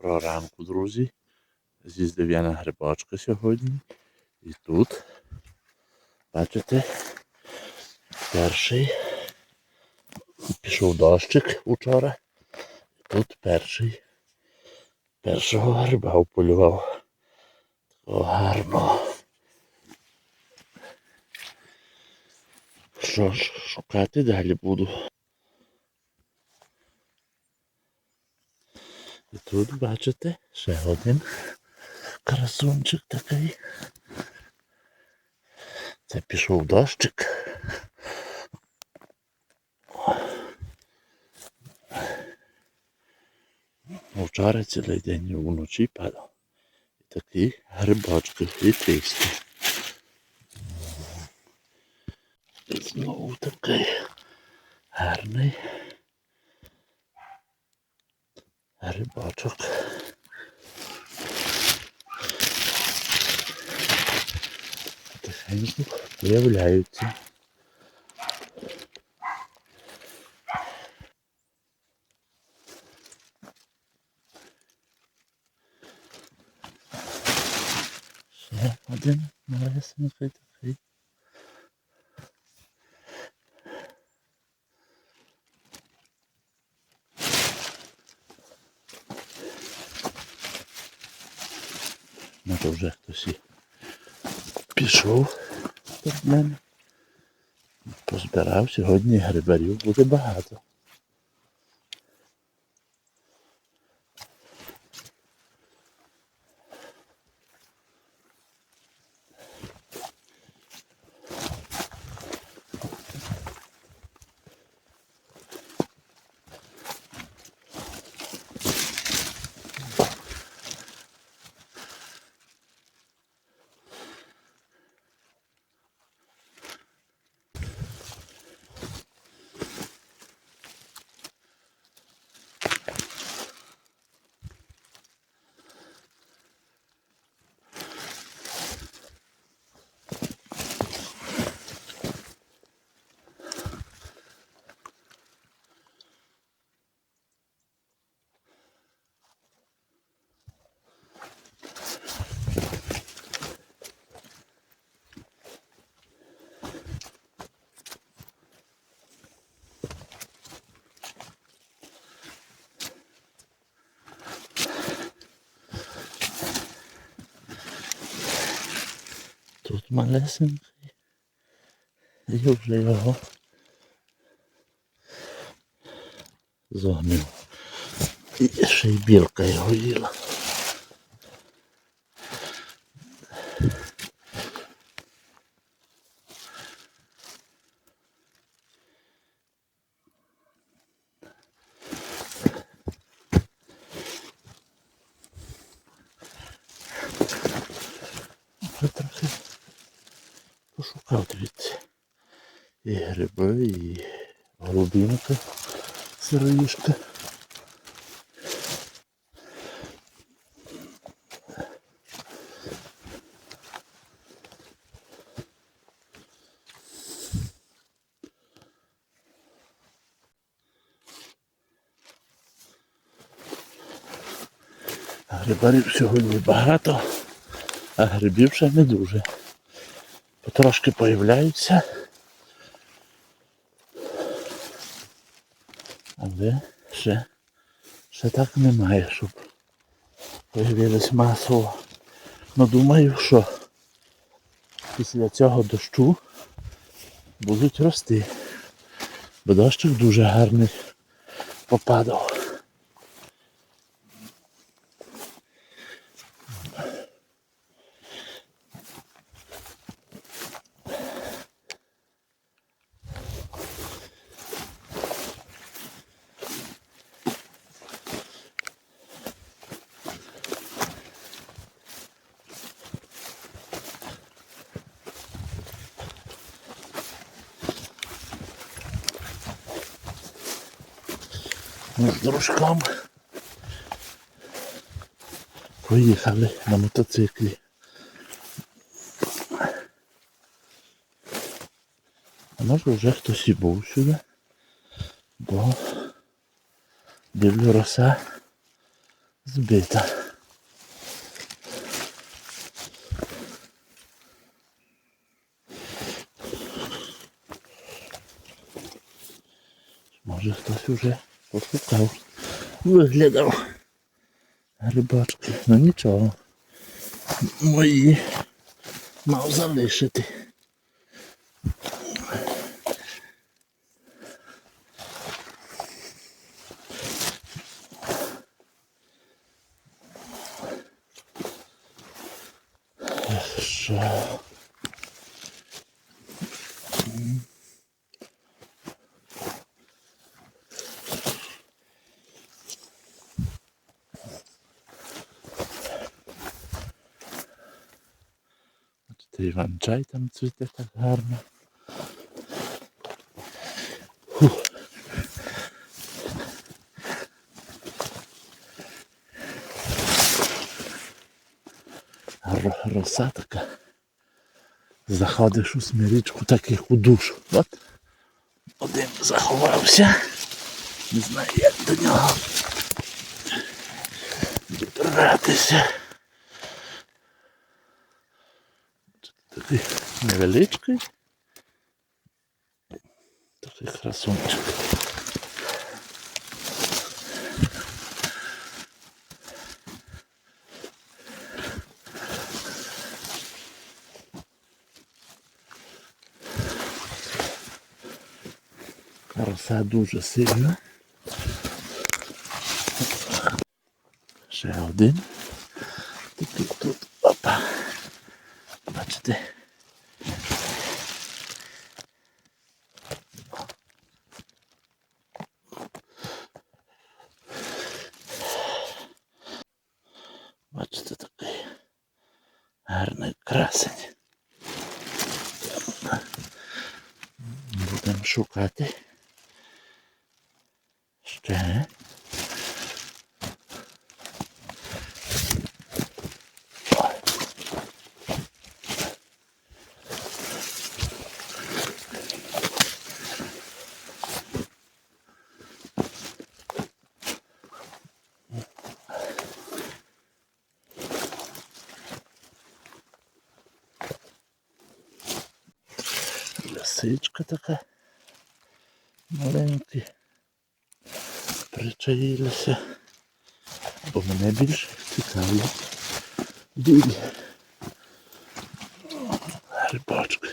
Доброго ранку, друзі. З'їздив я на сьогодні. І тут, бачите, перший пішов дощик учора. І тут перший першого гриба вполював. Такого гарного. Що ж, шукати далі буду. І тут бачите ще один красунчик такий. Це пішов дощик. Вчора цілий день вночі падав. І такі грибочки літисті. І знову такий гарний грибочок. Потихеньку появляються. Ще один малесенький такий. Ну то вже хтось і пішов від мене. Позбирав сьогодні грибарів буде багато. Малесенький. Вже його зогнив. І ще й білка його їла. Вже трохи пошукав дивіться. І гриби, і голубінка, сироїшка. Грибарів сьогодні багато, а грибів ще не дуже. Потрошки появляються. Але ще, ще так немає, щоб появились масово. Ну думаю, що після цього дощу будуть рости. Бо дощик дуже гарний попадав. З дружком поїхали на мотоциклі. А може вже хтось і був сюди, бо дивлю роса збита. Може хтось уже пошукав. Виглядав. Рибачки. Ну нічого. Мої мав залишити. Що? Іван-чай там цвіте так гарно. Фух. Роса така. Заходиш у смирічку, так як у душу. От один заховався. Не знаю, як до нього добратися. Такий невеличкий. Такий красунчик. Роса дуже сильна. Ще один. Тут, тут, тут. Опа. Бачите? Бачите такий гарний красень. Будемо шукати. Ще. Лисичка така. Маленькі. Причаїлися. Бо мене більш цікавлять білі. Рибачки.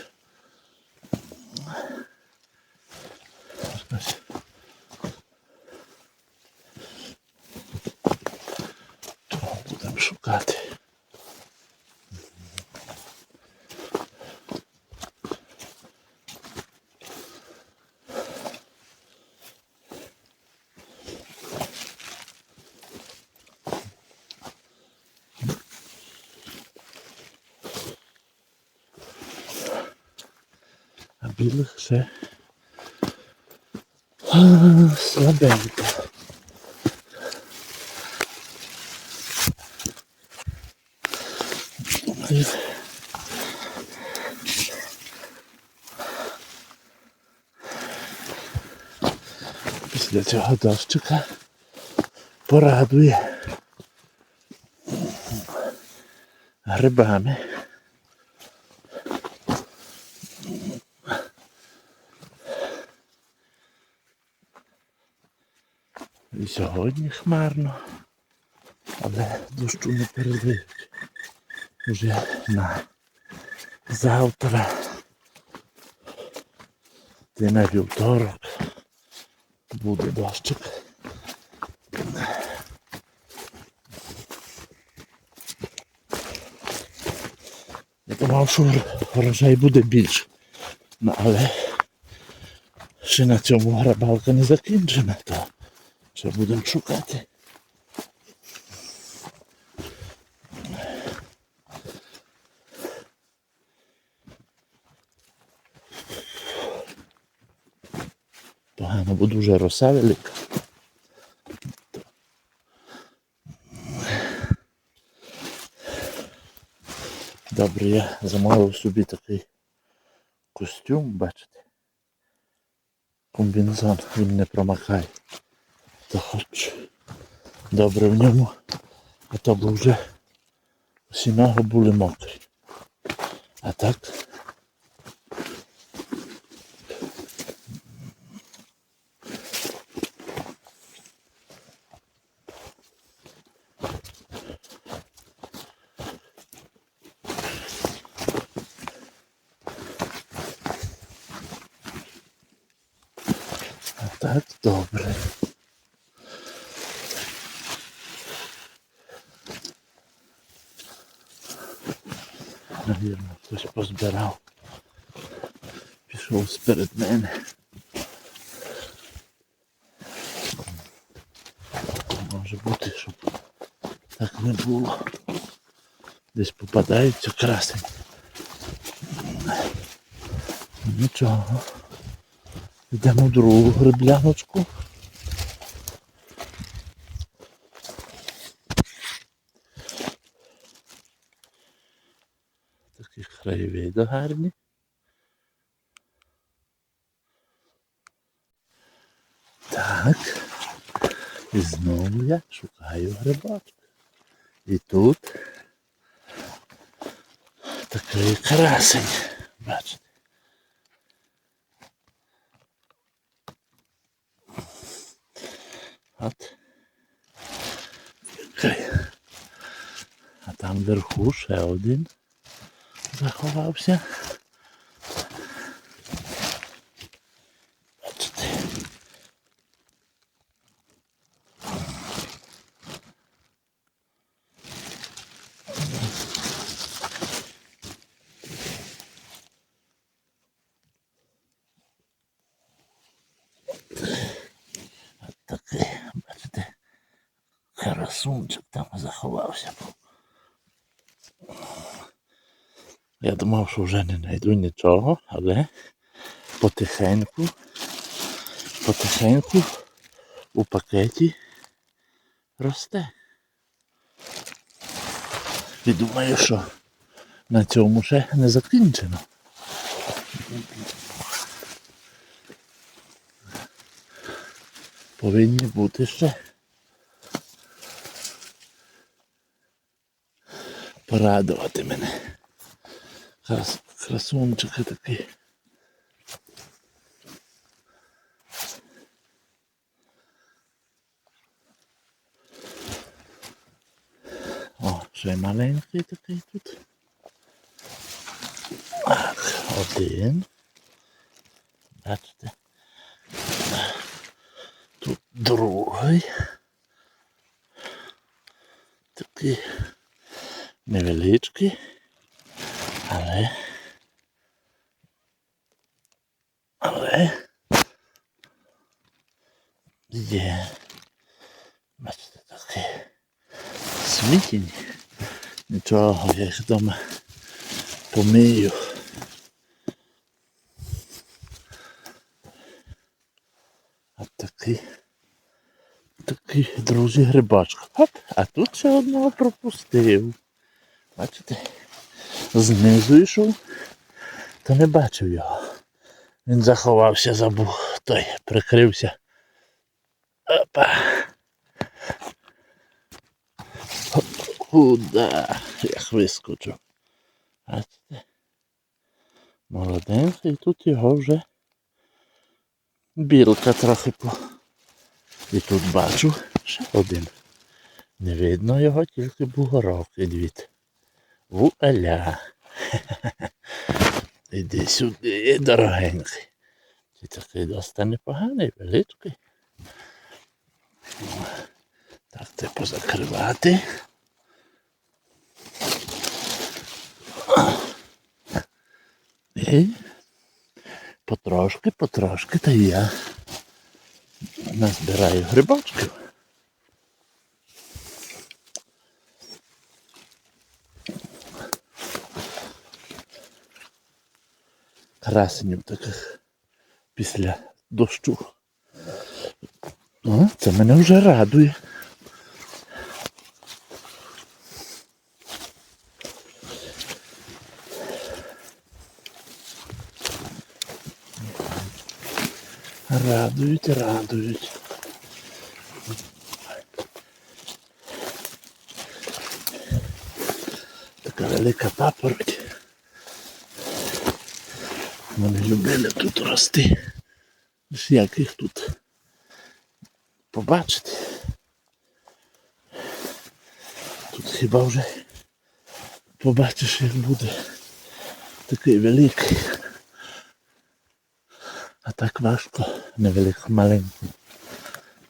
Ось. Того будемо шукати. А білих ще слабенько. Після цього дощика порадує грибами. І сьогодні хмарно, але дощу не передають. Уже на завтра, ти на вівторок буде дощик. Я думав, що врожай буде більше. Ну, але ще на цьому грабалка не закінчена, то ще будемо шукати. Погано, бо дуже роса велика. Добре, я замовив собі такий костюм, бачите. Комбінезон, він не промахає. То хоч добре в ньому А то б вже всі ноги були мокрі. А так. Так добре. Навірно, хтось позбирав. Пішов сперед мене. Може бути, щоб так не було. Десь попадаються красені. Нічого. Йдемо в другу грибляночку. Такі краєвиди гарні. Так. І знову я шукаю грибочок. І тут такий красень. Бачите. От. А там вверху ще один заховався. Такий, бачите, красунчик там заховався. Я думав, що вже не знайду нічого, але потихеньку, потихеньку у пакеті росте. І думаю, що на цьому ще не закінчено. Повинні бути ще. Порадувати мене. Крас, красунчики такі. О, ще маленький такий тут. Так, один. Бачите. Тут другий. Такий невеличкий. Але. Але. Є. Бачите, такі смітінь. Нічого, я їх вдома помию. От такий. Такий, друзі, грибачка. Оп, а тут ще одного пропустив. Бачите? Знизу йшов, то не бачив його. Він заховався, забув, той прикрився. Опа. Куда? Як вискочу. Бачите? Молоденький, тут його вже білка трохи по. І тут бачу ще один. Не видно його, тільки бугорок від. Вуаля. Іди сюди, дорогенький. Ти такий доста непоганий, величкий. Так, це позакривати. І потрошки, потрошки, та я назбираю грибочків. Красенів таких після дощу. О, це мене вже радує. Радують, радують. Така велика папороть. Вони любили тут рости. Як їх тут побачити. Тут хіба вже побачиш, як буде такий великий. А так важко невелико маленький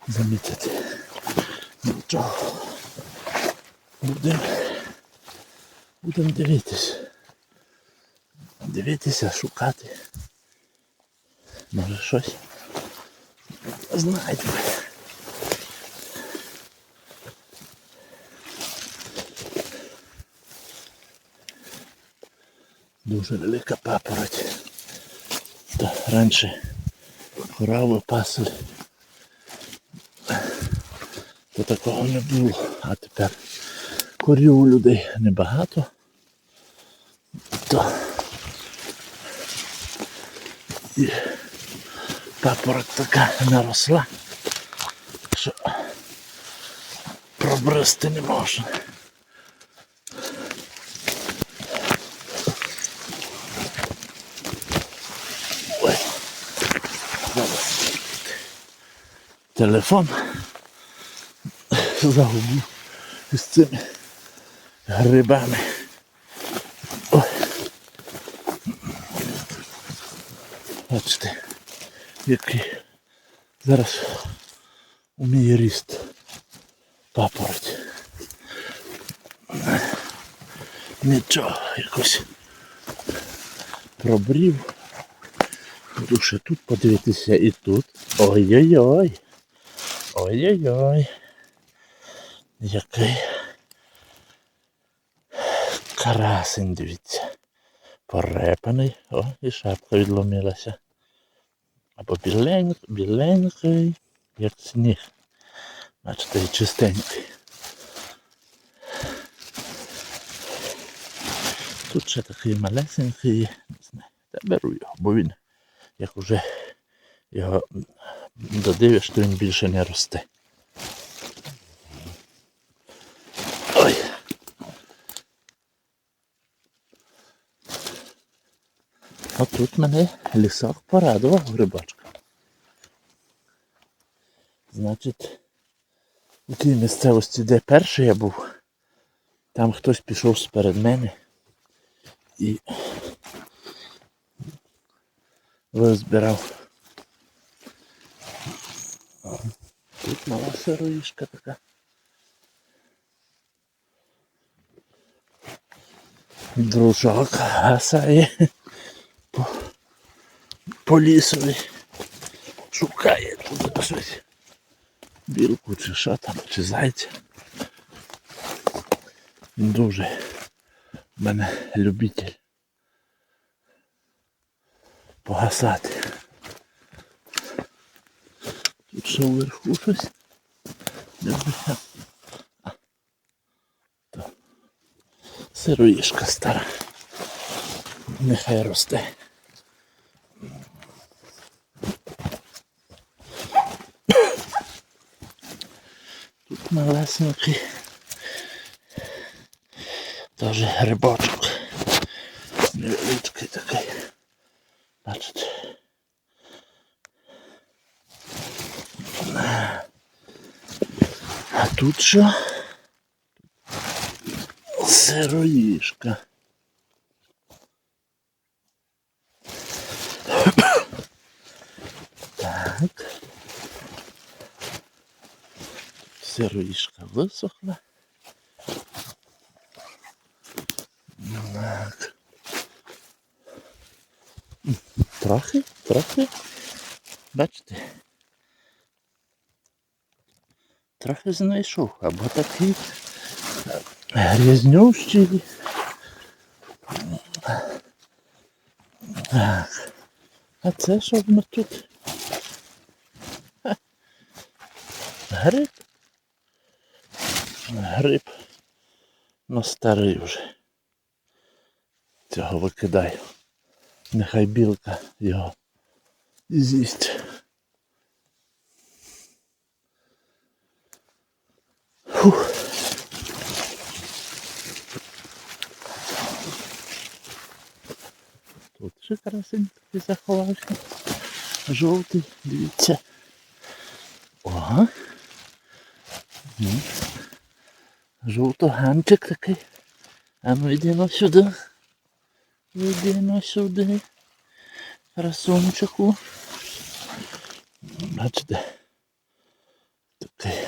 замітити. Нічого. Будемо будем дивитися. Дивитися, шукати. Може щось знайдемо. Дуже велика папороть. Та раніше корову пасли. То такого не було. А тепер корів у людей небагато. То папороть така наросла, що пробрести не можна. Ой. Телефон загубив з цими грибами. Ой. Бачите, який зараз у мій ріст папороть. Нічого, якось пробрів. Буду ще тут подивитися і тут. Ой-ой-ой. Ой-ой-ой. Який красень, дивіться. Порепаний. О, і шапка відломилася. Або біленький, біленький, як сніг. Бачите, і чистенький. Тут ще такий малесенький, не знаю. Та беру його, бо він, як уже його додивиш, то він більше не росте. Ой. А тут мене лісок порадував грибочка. Значить, у тій місцевості, де перший я був, там хтось пішов сперед мене і визбирав. Тут мала сироїшка така. Дружок гасає по лісові. Шукає тут щось. Білку чи що там, чи зайця. Він дуже в мене любитель погасати. Тут ще вверху щось. Не сироїшка стара. Нехай росте. Малесенький. Теж грибочок. Невеличкий такий. Бачите. А тут що? Сироїшка. Сироїшка висохла. Так. Трохи, трохи. Бачите? Трохи знайшов, або такий грязнющий. Так. А це що нас тут? Гриб гриб на старий вже. Цього викидаю. Нехай білка його з'їсть. Фух. Тут ще красень такий заховався. Жовтий, дивіться. Ага. Жовтоганчик такий. А ну на сюди. Йди на сюди. Красунчику. Бачите. Такий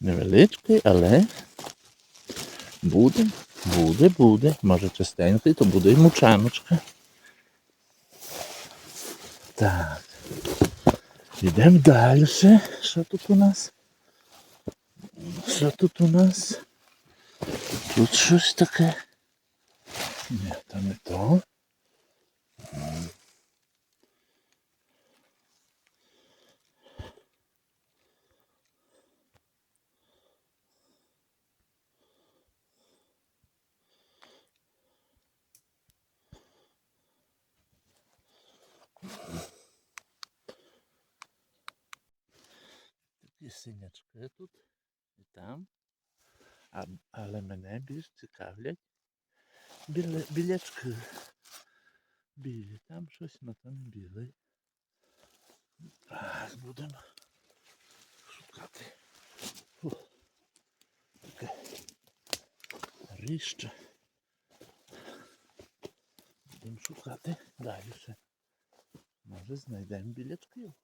невеличкий, але буде, буде, буде. Може частенький, то буде і мучаночка. Так. Йдемо далі. Що тут у нас? Що тут у нас? Тут щось таке. Ні, то не то. Такі синячки тут і там. А, але мене більш цікавлять біле, білячки. Білі, там щось на там білий. Будемо шукати. Фу. Таке ріще. Будемо шукати далі. Може знайдемо білячків.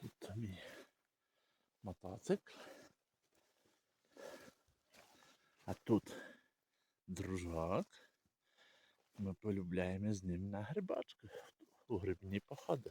Тут мій мотоцикл. А тут дружок. Полюбляємо з ним на грибочках у грибні походи.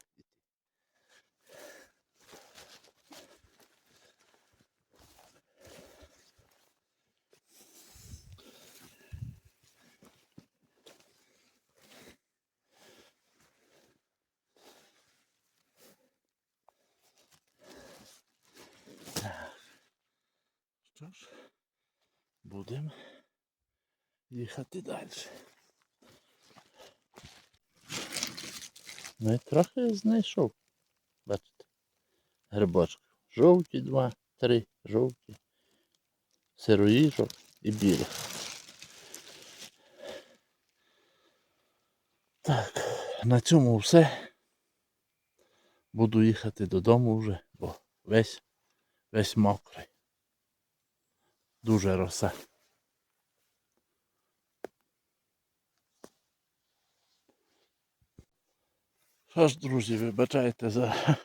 Що ж, будемо їхати далі. Ну і трохи знайшов. Бачите. Грибочки. Жовті два, три, жовті, сироїжок і білих. Так, на цьому все. Буду їхати додому вже, бо весь, весь мокрий. Дуже роса. Що ж, друзі, вибачайте за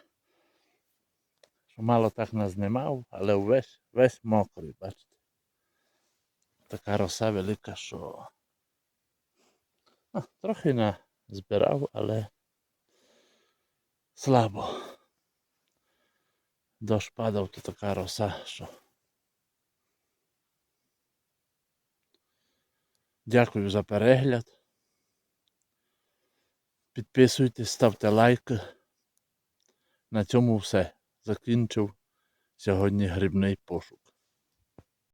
що мало так назнімав, але весь, весь мокрий, бачите. Така роса велика, що а, трохи на збирав, але слабо. Дощ падав, то така роса, що. Дякую за перегляд. Підписуйтесь, ставте лайк. На цьому все. Закінчив сьогодні грибний пошук.